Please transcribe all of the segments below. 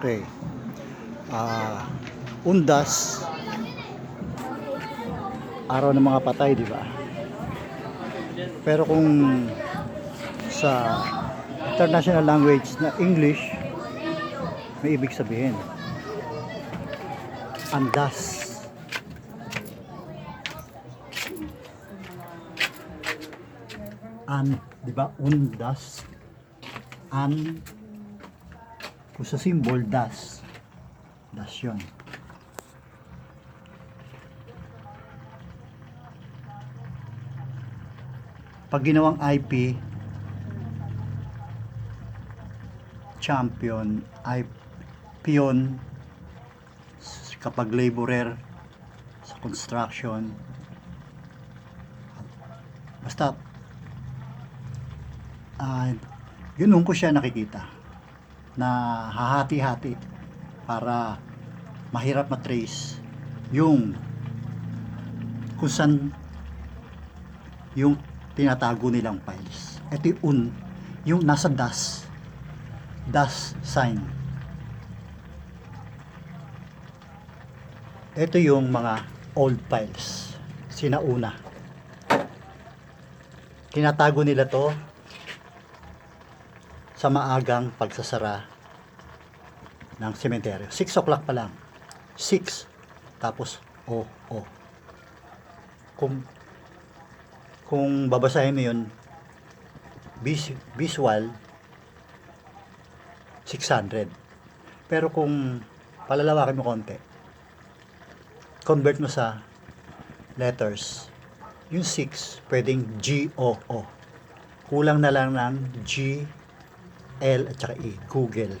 Okay. Ah, undas. Araw ng mga patay, di ba? Pero kung sa international language na English, may ibig sabihin. Andas. An, di ba? Undas. An, kung sa symbol, das. Das yun. Pag ginawang IP, champion, ay pion, kapag laborer, sa construction, basta, ah, yun ko siya nakikita na hahati-hati para mahirap matrace yung kung yung tinatago nilang files. Ito yung un, yung nasa DAS, DAS sign. Ito yung mga old files, sinauna. Tinatago nila to sa maagang pagsasara ng sementeryo. 6 o'clock pa lang. 6. Tapos, o, o. Kung, kung babasahin mo yun, vis, visual, 600. Pero kung palalawakin mo konti, convert mo sa letters, yung 6, pwedeng G-O-O. Kulang na lang ng G, L at saka E. Google.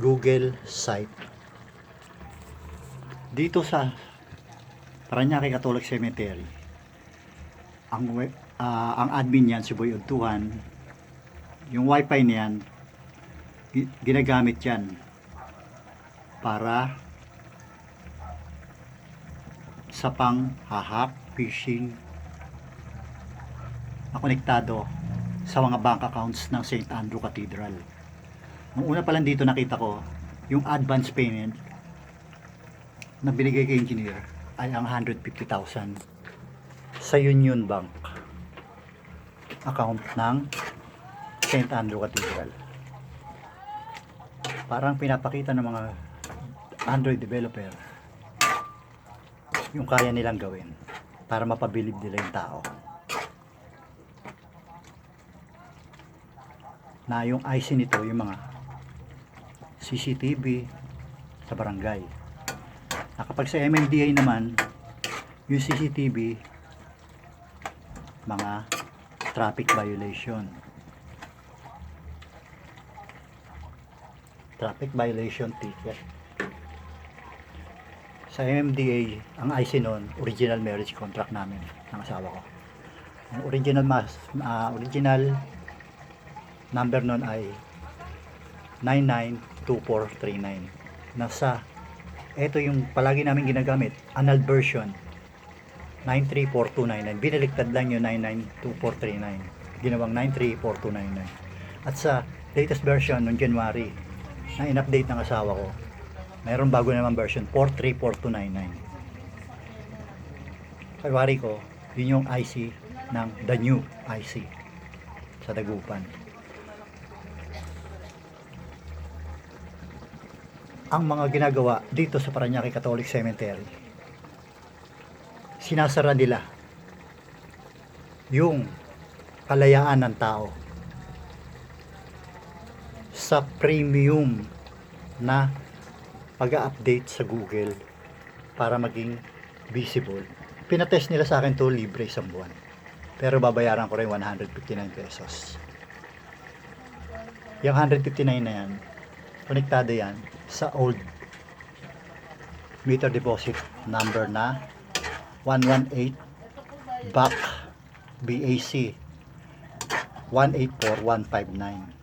Google site. Dito sa Paranaque Catholic Cemetery, ang ah, ang admin niyan si Boy Udtuhan, yung wifi niyan, gi- ginagamit yan para sa pang hahak, phishing, na konektado sa mga bank accounts ng St. Andrew Cathedral. Nung una pa lang dito nakita ko, yung advance payment na binigay kay engineer ay ang 150,000 sa Union Bank account ng St. Andrew Cathedral. Parang pinapakita ng mga Android developer yung kaya nilang gawin para mapabilib nila yung tao. Na yung IC nito yung mga CCTV sa barangay. Na kapag sa MMDA naman, yung CCTV mga traffic violation. Traffic violation ticket. Sa MMDA, ang IC noon, original marriage contract namin ng asawa ko. Ang original mas ah, original number nun ay 992439 nasa ito yung palagi namin ginagamit annual version 934299 binaliktad lang yung 992439 ginawang 934299 at sa latest version noong January na in-update ng asawa ko mayroon bago naman version 434299 kay ko yun yung IC ng the new IC sa Dagupan ang mga ginagawa dito sa Paranaque Catholic Cemetery. Sinasara nila yung kalayaan ng tao sa premium na pag-update sa Google para maging visible. Pinatest nila sa akin to libre isang buwan. Pero babayaran ko rin 159 pesos. Yung 159 na yan, konektado yan sa old meter deposit number na 118 back BAC 184159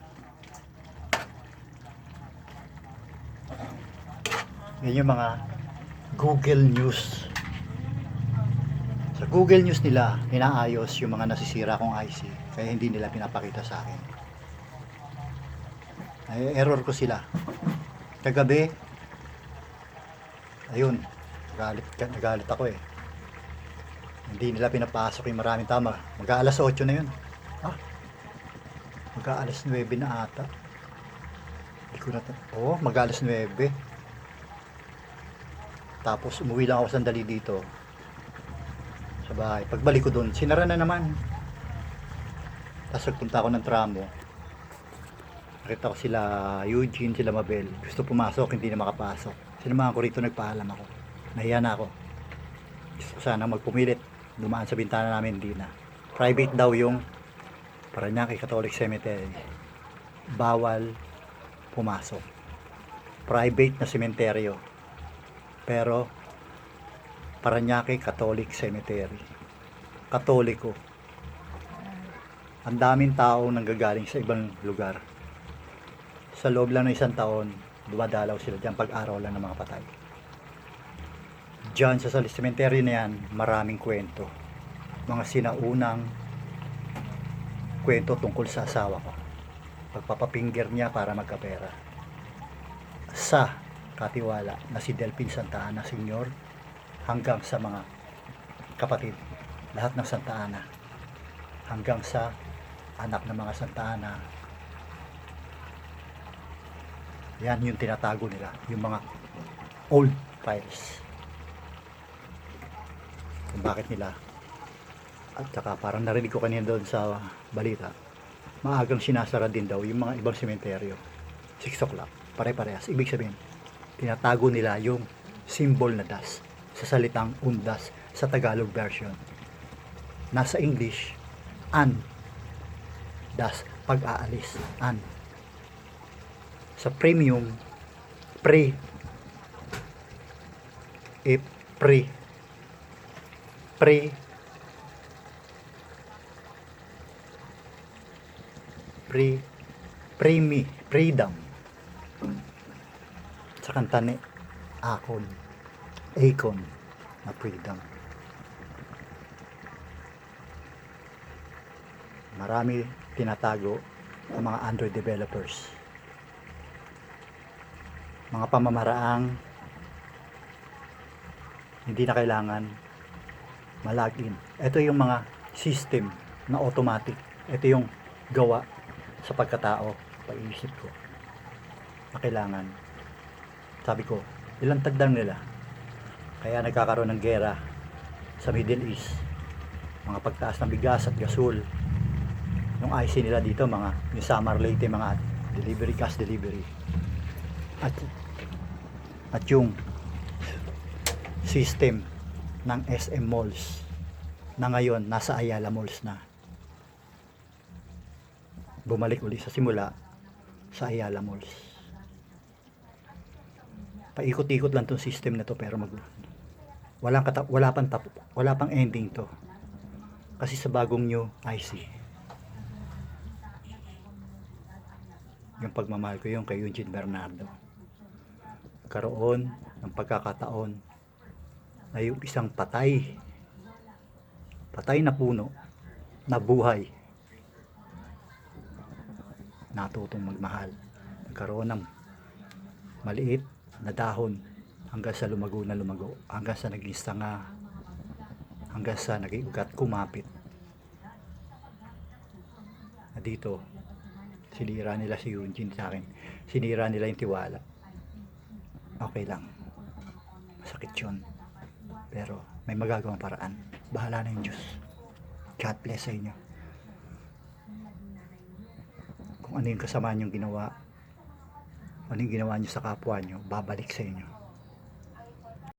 yan yung mga Google News. Sa Google News nila inaayos yung mga nasisira kong IC kaya hindi nila pinapakita sa akin. Ay, error ko sila. Kagabi, ayun, nagalit, nagalit ako eh. Hindi nila pinapasok yung maraming tama. Mag-aalas 8 na yun. Ah, mag-aalas 9 na ata. Hindi ko na oh, mag-aalas 9. Tapos umuwi lang ako sandali dito. Sa bahay. Pagbalik ko doon, sinara na naman. Tapos nagpunta ako ng tramo. Nakita ko sila Eugene, sila Mabel. Gusto pumasok, hindi na makapasok. Sinamahan ko rito, nagpaalam ako. Nahiya na ako. Gusto ko sana magpumilit. Dumaan sa bintana namin, hindi na. Private daw yung Paranaque Catholic Cemetery. Bawal pumasok. Private na sementeryo. Pero Paranaque Catholic Cemetery. Katoliko. Ang daming tao nanggagaling sa ibang lugar. Sa loob lang ng isang taon, dumadalaw sila dyan pag-araw lang ng mga patay. Diyan sa Cemetery na yan, maraming kwento. Mga sinaunang kwento tungkol sa asawa ko. Pagpapapinger niya para magkapera. Sa katiwala na si Delphin Santa Ana Senior hanggang sa mga kapatid, lahat ng Santa Ana hanggang sa anak ng mga Santa Ana yan yung tinatago nila yung mga old files. Kung bakit nila at saka parang narinig ko kanina doon sa balita maagang sinasara din daw yung mga ibang sementeryo. 6 o'clock pare-parehas. Ibig sabihin tinatago nila yung symbol na das sa salitang undas sa Tagalog version. Nasa English an das pag-aalis an sa premium. Pre. E pre. Pre. Pre. Premi. Freedom. Sa kanta ni Akon. Akon na freedom. Marami tinatago ang mga Android developers mga pamamaraang hindi na kailangan malagin. Ito yung mga system na automatic. Ito yung gawa sa pagkatao, pag-iisip ko. Na kailangan. Sabi ko, ilang tagdang nila. Kaya nagkakaroon ng gera sa Middle East. Mga pagtaas ng bigas at gasol. Yung IC nila dito, mga yung summer late, mga delivery, gas delivery at at yung system ng SM Malls na ngayon nasa Ayala Malls na. Bumalik uli sa simula sa Ayala Malls. Paikot-ikot lang tong system na to pero mag walang kata, wala pang tap, wala pang ending to. Kasi sa bagong new IC yung pagmamahal ko yung kay Eugene Bernardo karoon ng pagkakataon na yung isang patay patay na puno na buhay natutong magmahal. Nagkaroon ng maliit na dahon hanggang sa lumago na lumago hanggang sa naging sanga hanggang sa naging ugat kumapit. Na dito sinira nila si Eugene sa akin. Sinira nila yung tiwala okay lang. Masakit yun. Pero may magagawang paraan. Bahala na yung Diyos. God bless sa inyo. Kung ano yung kasamaan yung ginawa ano yung ginawa nyo sa kapwa nyo babalik sa inyo